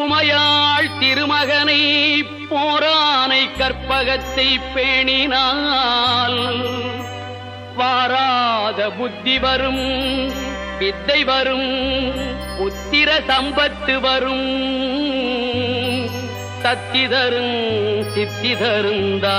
உமையாள் திருமகனை போரானை கற்பகத்தை பேணினால். வாராத புத்தி வரும் வித்தை வரும் புத்திர சம்பத்து வரும். சத்தி தரும் சித்தி தருந்தா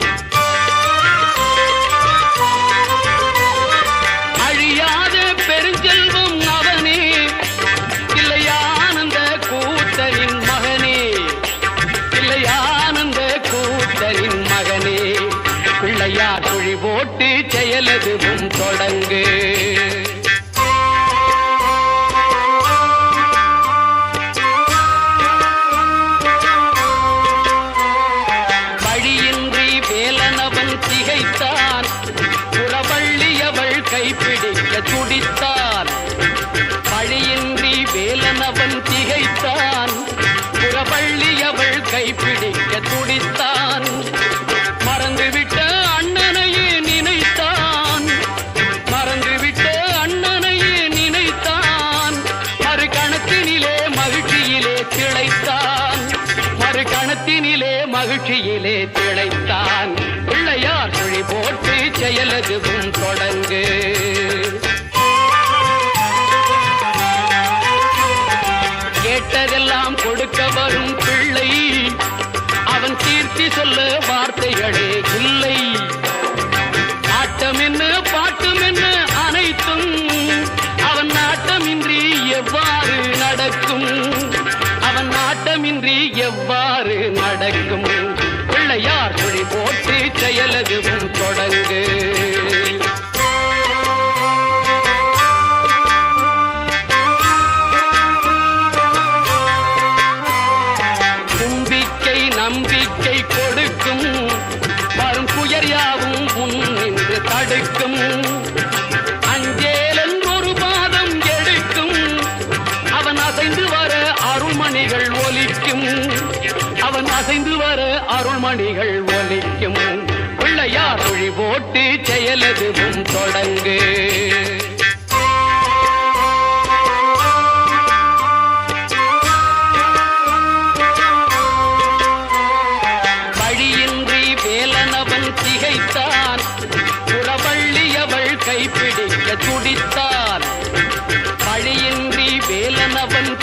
செயலதுவும் தொடங்கு. வழியின்றி வேலனவன் திகைத்தான். புறவள்ளியவள் கைப்பிடிக்க துடித்தான். மகிழ்ச்சியிலே திளைத்தான். பிள்ளையார் குழி போட்டு செயலதுவும் தொடங்கு. கேட்டதெல்லாம் கொடுக்க வரும் பிள்ளை. அவன் கீர்த்தி சொல்ல வார்த்தைகளே இல்லை. ஆட்டம் என்ன பாட்டம் என்ன அனைத்தும் அவன் நாட்டமின்றி எவ்வாறு நடக்கும்? அவன் நாட்டமின்றி எவ்வாறு நடக்கும்? பிள்ளையார் குழி போட்டு செயலதுவும் தொடங்கு. தும்பிக்கை நம்பிக்கை கொடுக்கும். வரும் புயர் யாவும் முன் நின்று தடுக்கும். அஞ்சேலன் ஒரு பாதம் எடுக்கும். அவன் அசைந்து வர அருள்மணிகள் ஒலிக்கும். அவன் அசைந்து வர அருள்மணிகள் ஒலிக்கும். பிள்ளையார் மொழி போட்டு செயலதுவும் தொடங்கு. வழியின்றி வேலனவன் திகைத்தான். புறவள்ளியவள் கைப்பிடிக்க துடித்தான். வழியின்றி வேலனவன்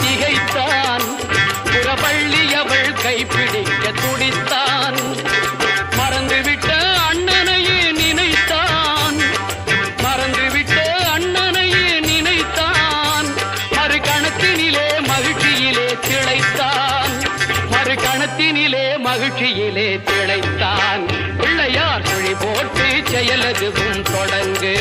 ஆட்சியிலே திளைத்தான். பிள்ளையார் குழி போட்டு செயலதுவும் தொடங்கு.